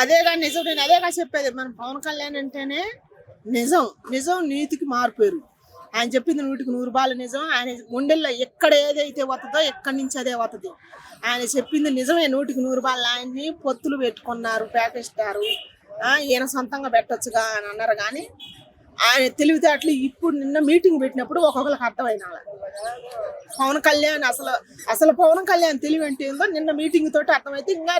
అదే కానీ నిజం నేను అదే కానీ చెప్పేది. మన పవన్ కళ్యాణ్ అంటేనే నిజం. నిజం నీతికి మారిపోయారు ఆయన చెప్పింది నూటికి నూరు బాల నిజం. ఆయన గుండెల్లో ఎక్కడ ఏదైతే వస్తుందో ఎక్కడి నుంచి అదే వస్తుంది. ఆయన చెప్పింది నిజమే నూటికి నూరు బాలు. ఆయన్ని పొత్తులు పెట్టుకున్నారు ప్యాకేస్తారు ఈయన సొంతంగా పెట్టొచ్చుగా అని అన్నారు. కానీ ఆయన తెలివితేటలు ఇప్పుడు నిన్న మీటింగ్ పెట్టినప్పుడు ఒక్కొక్కరికి అర్థమైన పవన్ కళ్యాణ్ అసలు అసలు పవన్ కళ్యాణ్ తెలివి అంటే ఏందో నిన్న మీటింగ్ తోటి అర్థమైతే ఇంకా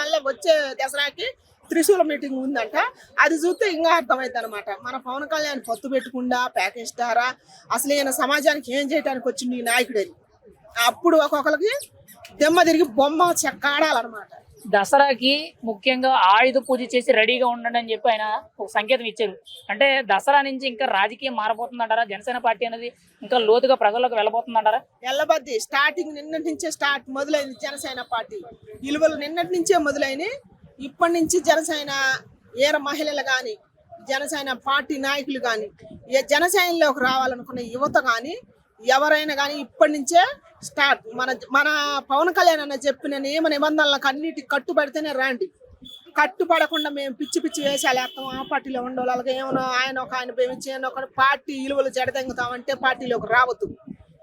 మళ్ళీ వచ్చే దసరాకి త్రిశూల మీటింగ్ ఉందంట. అది చూస్తే ఇంకా అర్థమైంది అనమాట మన పవన్ కళ్యాణ్ పొత్తు పెట్టకుండా ప్యాకేస్తారా అసలు ఈయన సమాజానికి ఏం చేయడానికి వచ్చింది ఈ నాయకుడని. అప్పుడు ఒక్కొక్కరికి దెమ్మ తిరిగి బొమ్మ చెక్కాడాలన్నమాట. దసరాకి ముఖ్యంగా ఆయుధ పూజ చేసి రెడీగా ఉండండి అని చెప్పి ఆయన ఒక సంకేతం ఇచ్చారు. అంటే దసరా నుంచి ఇంకా రాజకీయం మారబోతుందంటారా? జనసేన పార్టీ అనేది ఇంకా లోతుగా ప్రజల్లోకి వెళ్ళబోతుందంటారా? వెళ్ళబద్ది. స్టార్టింగ్ నిన్నటి నుంచే స్టార్ట్ మొదలైంది జనసేన పార్టీ. విలువలు నిన్నటి నుంచే మొదలైనవి ఇప్పటి నుంచి జనసేన ఏర మహిళలు కానీ జనసేన పార్టీ నాయకులు కానీ జనసేనలోకి రావాలనుకున్న యువత కానీ ఎవరైనా కానీ ఇప్పటి నుంచే స్టార్ట్. మన మన పవన్ కళ్యాణ్ అన్న చెప్పిన నియమ నిబంధనలకు అన్నిటికి కట్టుబడితేనే రాండి కట్టుబడకుండా మేము పిచ్చి పిచ్చి వేసాలు వేస్తాం. ఆ పార్టీలో ఉండవు అలాగే ఏమన్నా ఆయన ఒక ఆయన ప్రేమించి ఒక పార్టీ విలువలు జడదెంగుతామంటే పార్టీలోకి రావద్దు.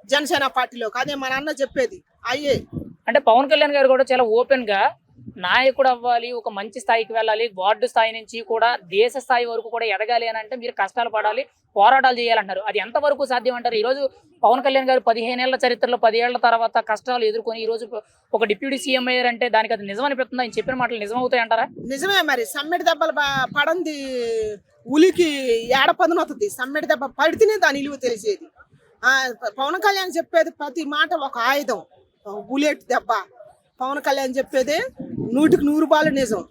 జనసేన పార్టీలోకి. అదే మన అన్న చెప్పేది. అయ్యే. అంటే పవన్ కళ్యాణ్ గారు కూడా చాలా ఓపెన్గా నాయకుడు అవ్వాలి ఒక మంచి స్థాయికి వెళ్ళాలి వార్డు స్థాయి నుంచి కూడా దేశ స్థాయి వరకు కూడా ఎదగాలి అని అంటే మీరు కష్టాలు పడాలి పోరాటాలు చేయాలంటారు అది ఎంతవరకు సాధ్యం అంటారు? ఈ రోజు పవన్ కళ్యాణ్ గారు పదిహేనేళ్ళ చరిత్రలో పదిహేళ్ళ తర్వాత కష్టాలు ఎదుర్కొని ఈ రోజు ఒక డిప్యూటీ సీఎం అయ్యారంటే దానికి అది నిజం అనిపిస్తుంది ఆయన చెప్పిన మాటలు నిజం అవుతాయి అంటారా? నిజమే మరి. సమ్మెడి దెబ్బలు పడంది ఉలికి ఏడపదన అవుతుంది సమ్మెడి దెబ్బ పడితేనే దాని విలువ తెలిసేది. ఆ, పవన్ కళ్యాణ్ చెప్పేది ప్రతి మాట ఒక ఆయుధం. బుల్లెట్ దెబ్బ. పవన్ కళ్యాణ్ చెప్పేది నూటికి నూరు బాలు నిజం.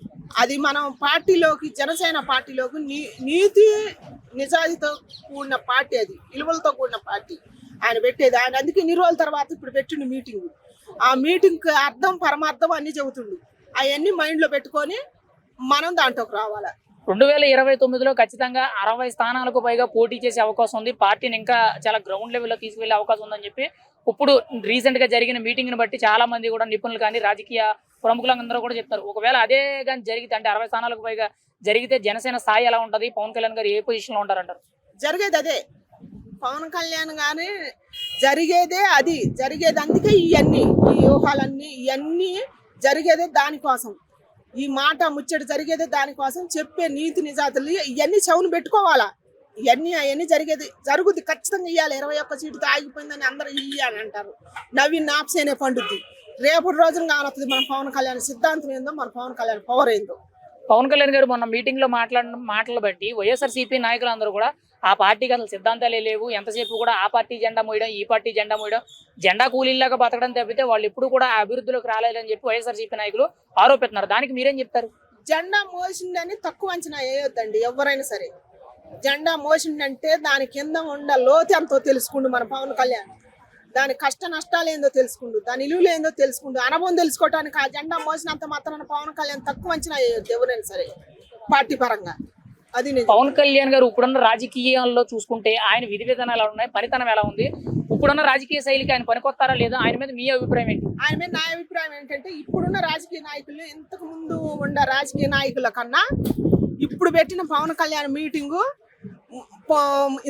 అది మనం పార్టీలోకి జనసేన పార్టీలోకి నీ నీతి నిజాయితీతో కూడిన పార్టీ అది విలువలతో కూడిన పార్టీ. ఆయన పెట్టేది. ఆయన అందుకే ఇన్ని రోజుల తర్వాత ఇప్పుడు పెట్టిండు మీటింగ్. ఆ మీటింగ్కి అర్థం పరమార్థం అన్ని చెబుతుండు. అవన్నీ మైండ్లో పెట్టుకొని మనం దాంట్లోకి రావాలి. రెండు వేల ఇరవై తొమ్మిదిలో ఖచ్చితంగా అరవై స్థానాలకు పైగా పోటీ చేసే అవకాశం ఉంది. పార్టీని ఇంకా చాలా గ్రౌండ్ లెవెల్లో తీసుకువెళ్ళే అవకాశం ఉందని చెప్పి ఇప్పుడు రీసెంట్గా జరిగిన మీటింగ్ని బట్టి చాలా మంది కూడా నిపుణులు కానీ రాజకీయ ప్రముఖులందరూ కూడా చెప్తారు. ఒకవేళ అదే కానీ జరిగితే అంటే అరవై స్థానాలకు పైగా జరిగితే జనసేన స్థాయి ఎలా ఉంటది? పవన్ కళ్యాణ్ గారు ఏ పొజిషన్లో ఉంటారంటారు? జరిగేది అదే. పవన్ కళ్యాణ్ కానీ జరిగేదే అది. జరిగేది అందుకే ఇవన్నీ ఈ వ్యూహాలన్నీ ఇవన్నీ జరిగేదే దానికోసం. ఈ మాట ముచ్చట జరిగేదే దానికోసం చెప్పే నీతి నిజాతులు ఇవన్నీ చెవును పెట్టుకోవాలా? ఇవన్నీ అవన్నీ జరిగేది జరుగుద్ది. ఖచ్చితంగా ఇవ్వాలి ఇరవై ఒక్క సీటుతో ఆగిపోయిందని అందరూ ఇవ్వాలంటారు అంటారు నవీన్ నాప్సేనే పండుద్ది. రేపటి రోజున కానొస్తుంది మన పవన్ కళ్యాణ్ సిద్ధాంతం ఏందో మన పవన్ కళ్యాణ్ పవర్ ఏందో. పవన్ కళ్యాణ్ గారు మొన్న మీటింగ్లో మాట్లాడిన మాటలు బట్టి వైఎస్ఆర్సీపీ నాయకులందరూ కూడా ఆ పార్టీకి అసలు సిద్ధాంతాలే లేవు. ఎంతసేపు కూడా ఆ పార్టీ జెండా మోయడం ఈ పార్టీ జెండా మోయడం జెండా కూలీలాగా బతకడం తప్పితే వాళ్ళు ఎప్పుడు కూడా ఆ అభివృద్ధిలోకి రాలేదని చెప్పి వైఎస్ఆర్సీపీ నాయకులు ఆరోపిస్తున్నారు. దానికి మీరేం చెప్తారు? జెండా మోసిందని తక్కువ అంచనా వేయొద్దండి ఎవరైనా సరే. జెండా మోసిందంటే దాని కింద ఉండ లోతు ఎంతో తెలుసుకుండు మన పవన్ కళ్యాణ్. దాని కష్ట నష్టాలు ఏందో తెలుసుకుండు దాని ఇలువలు ఏందో తెలుసుకుండు అనుభవం తెలుసుకోవడానికి ఆ జెండా మోసినంత మాత్రాన పవన్ కళ్యాణ్ తక్కువ అంచనా ఎవరైనా సరే పార్టీ పరంగా. అది పవన్ కళ్యాణ్ గారు ఇప్పుడున్న రాజకీయాల్లో చూసుకుంటే ఆయన విధి విధానాలు ఎలా ఉన్నాయి పనితనం ఎలా ఉంది? ఇప్పుడున్న రాజకీయ శైలికి ఆయన పనికొస్తారా లేదా? ఆయన మీద మీ అభిప్రాయం ఏంటి? ఆయన మీద నా అభిప్రాయం ఏంటంటే ఇప్పుడున్న రాజకీయ నాయకులు ఇంతకు ముందు ఉన్న రాజకీయ నాయకుల కన్నా ఇప్పుడు పెట్టిన పవన్ కళ్యాణ్ మీటింగు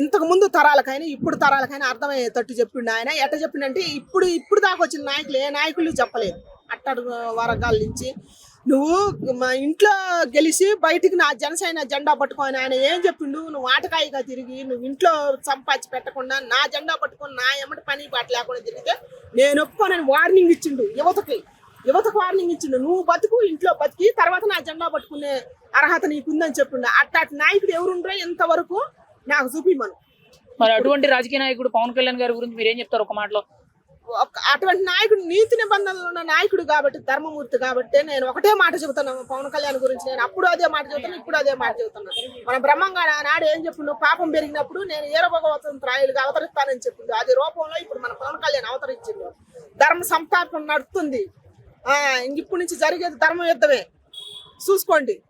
ఇంతకు ముందు తరాలకైనా ఇప్పుడు తరాలకైనా అర్థమయ్యేటట్టు చెప్పిండు ఆయన. ఎట్ట చెప్పిండంటే ఇప్పుడు ఇప్పుడు దాకా వచ్చిన నాయకులు ఏ నాయకులు చెప్పలేదు. అట్టడు వర్గాల నుంచి. నువ్వు మా ఇంట్లో గెలిచి బయటికి నా జనసేన జెండా పట్టుకొని ఆయన ఏం చెప్పిండు? నువ్వు ఆటకాయిగా తిరిగి నువ్వు ఇంట్లో సంపాదించి పెట్టకుండా నా జెండా పట్టుకొని నా ఎమ్మటి పని పాట లేకుండా తిరిగితే నేను ఒప్పుకోనని వార్నింగ్ ఇచ్చిండు యువతకి. యువతకు వార్నింగ్ ఇచ్చిండు. నువ్వు బతుకు ఇంట్లో బతికి తర్వాత నా జెండా పట్టుకునే అర్హత నీకుందని చెప్పిండు. అట్టాటి నాయకుడు ఎవరుండ్రో ఇంతవరకు నాకు చూపిమను మరి అటువంటి రాజకీయ నాయకుడు పవన్ కళ్యాణ్ గారి గురించి మీరు ఏం చెప్తారు ఒక మాటలో? ఒక- అటువంటి నాయకుడు నీతి నిబంధనలు ఉన్న నాయకుడు కాబట్టి ధర్మమూర్తి కాబట్టి నేను ఒకటే మాట చెబుతున్నాను పవన్ కళ్యాణ్ గురించి. నేను అప్పుడు అదే మాట చెబుతాను ఇప్పుడు అదే మాట చెబుతున్నాను మన బ్రహ్మంగా నాడు ఏం చెప్పిండు? పాపం పెరిగినప్పుడు నేను ఏర భగవతం త్రాయులుగా అవతరిస్తానని చెప్పిండు. అది రూపంలో ఇప్పుడు మన పవన్ కళ్యాణ్ అవతరించిండు. ధర్మ సంస్థాపన నడుస్తుంది ఇప్పుడు నుంచి జరిగేది ధర్మ యుద్ధమే చూసుకోండి.